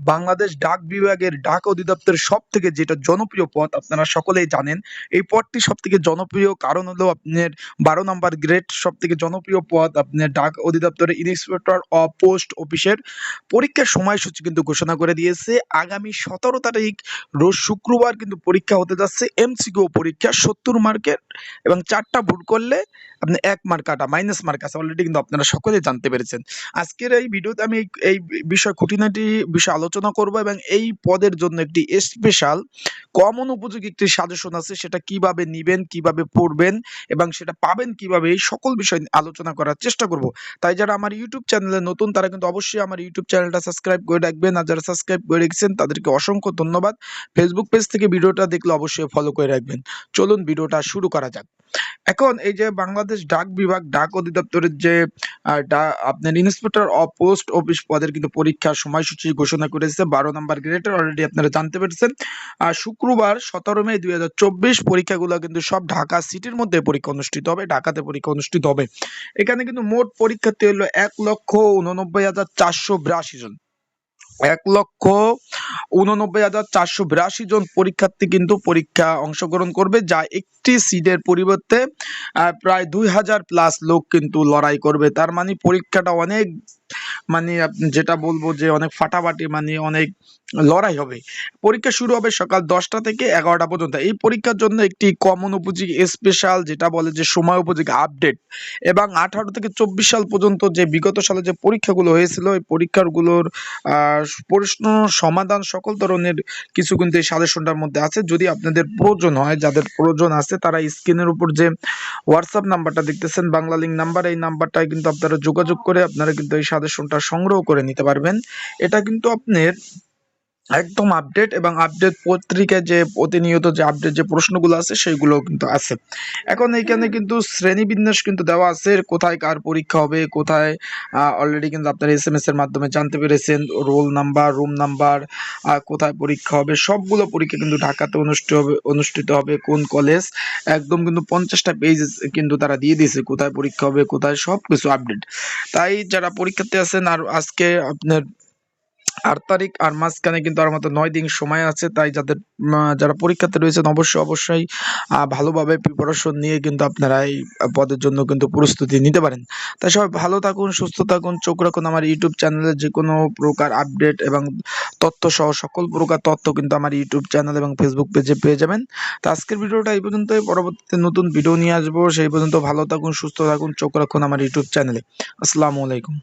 বাংলাদেশ ডাক বিভাগের ডাক অধিদপ্তরের সব থেকে যেটা জনপ্রিয় পদ আপনারা সকলেই জানেন, এই পদটি সব থেকে জনপ্রিয় কারণ হলো আপনার বারো নাম্বার গ্রেড সব থেকে জনপ্রিয় পদ আপনার ডাক অধিদপ্তরের ইন্সপেক্টর অফ পোস্ট অফিসের পরীক্ষার সময়সূচি কিন্তু ঘোষণা করে দিয়েছে। আগামী সতেরো তারিখ রোজ শুক্রবার কিন্তু পরীক্ষা হতে যাচ্ছে, এমসিকিউ পরীক্ষা সত্তর মার্কের এবং চারটা ভুল করলে আপনি এক মার্ক কাটা, মাইনাস মার্ক আছে অলরেডি কিন্তু আপনারা সকলে জানতে পেরেছেন। আজকের এই ভিডিওতে আমি এই- বিষয় খুঁটিনাটি বিষয় আলোচনা করব এবং এই পদের জন্য একটি স্পেশাল কমন উপযোগী একটি সাজেশন আছে, সেটা কীভাবে নিবেন, কীভাবে পড়বেন এবং সেটা পাবেন কীভাবে, এই সকল বিষয় আলোচনা করার চেষ্টা করব। তাই যারা আমার ইউটিউব চ্যানেলে নতুন, তারা কিন্তু অবশ্যই আমার ইউটিউব চ্যানেলটা সাবস্ক্রাইব করে রাখবেন। আর যারা সাবস্ক্রাইব করে রেখেছেন, তাদেরকে অসংখ্য ধন্যবাদ। ফেসবুক পেজ থেকে ভিডিওটা দেখলে অবশ্যই ফলো করে রাখবেন। চলুন, ভিডিওটা শুরু করা যাক। এখন এই যে বাংলাদেশ ডাক বিভাগ, ডাক অধিদপ্তরের যে আপনার ইন্সপেক্টর অফ পোস্ট অফিস পদের কিন্তু পরীক্ষার সময়সূচি ঘোষণা করেছে। বারো নম্বর গ্রেডের অলরেডি আপনারা জানতে পেরেছেন। আর শুক্রবার সতেরো মে দুই হাজার চব্বিশ পরীক্ষাগুলো কিন্তু সব ঢাকা সিটির মধ্যে পরীক্ষা অনুষ্ঠিত হবে, ঢাকাতে পরীক্ষা অনুষ্ঠিত হবে। এখানে কিন্তু মোট পরীক্ষার্থী হলো এক লক্ষ উননব্বই হাজার চারশো বিরাশি জন। এক লক্ষ উননব্বই হাজার চারশো বিরাশি জন পরীক্ষার্থী কিন্তু পরীক্ষা অংশগ্রহণ করবে, যা একটি সিটের পরিবর্তে প্রায় দুই হাজার প্লাস লোক কিন্তু লড়াই করবে। তার মানে পরীক্ষাটা অনেক মানে যেটা বলব যে অনেক ফাটাফাটি মানে অনেক লড়াই হবে। পরীক্ষা শুরু হবে সকাল দশটা থেকে এগারোটা পর্যন্ত। এই পরীক্ষার জন্য একটি কমন উপযোগী স্পেশাল যেটা বলে যে সময় উপযোগী আপডেট এবং আঠারো থেকে চব্বিশ সাল পর্যন্ত যে বিগত সালে যে পরীক্ষাগুলো হয়েছিল, এই পরীক্ষাগুলোর প্রশ্ন সমাধান সকল ধরনের কিছু কিন্তু এই সাজেশনটার মধ্যে আছে। যদি আপনাদের প্রয়োজন হয়, যাদের প্রয়োজন আছে, তারা স্ক্রিনের উপর যে হোয়াটসঅ্যাপ নাম্বারটা দেখতেছেন, বাংলা লিঙ্ক নাম্বার এই নাম্বারটায় কিন্তু আপনারা যোগাযোগ করে আপনারা কিন্তু এই সাজেশনটা সংগ্রহ করে নিতে পারবেন। এটা কিন্তু আপনার একদম আপডেট এবং আপডেট পত্রিকায় যে প্রতিনিয়ত যে আপডেট যে প্রশ্নগুলো আছে সেইগুলো কিন্তু আছে। এখন এইখানে কিন্তু শ্রেণীবিন্যাস কিন্তু দেওয়া আছে, কোথায় কার পরীক্ষা হবে, কোথায় অলরেডি কিন্তু আপনার এস এম এর মাধ্যমে জানতে পেরেছেন রোল নাম্বার রুম নাম্বার কোথায় পরীক্ষা হবে, সবগুলো পরীক্ষা কিন্তু ঢাকাতে অনুষ্ঠিত হবে অনুষ্ঠিত হবে কোন কলেজ একদম কিন্তু পঞ্চাশটা পেজ কিন্তু তারা দিয়ে দিয়েছে, কোথায় পরীক্ষা হবে, কোথায় সব কিছু আপডেট তাই যারা পরীক্ষাতে আছেন আর আজকে আপনার আট তারিখ আর মাঝখানে কিন্তু আর মাত্র নয় দিন সময় আছে। তাই যাদের যারা পরীক্ষাতে রয়েছেন অবশ্যই অবশ্যই ভালোভাবে প্রিপারেশন নিয়ে কিন্তু আপনারা এই পদের জন্য কিন্তু প্রস্তুতি নিতে পারেন। তাই সবাই ভালো থাকুন, সুস্থ থাকুন, চোখ রাখুন আমার ইউটিউব চ্যানেলে যে কোনো প্রকার আপডেট এবং তথ্য সহ সকল প্রকার তথ্য কিন্তু আমার ইউটিউব চ্যানেল এবং ফেসবুক পেজে পেয়ে যাবেন। তো আজকের ভিডিওটা এই পর্যন্তই। পরবর্তীতে নতুন ভিডিও নিয়ে আসব। সেই পর্যন্ত ভালো থাকুন, সুস্থ থাকুন, চোখ রাখুন আমার ইউটিউব চ্যানেলে আসসালামু আলাইকুম।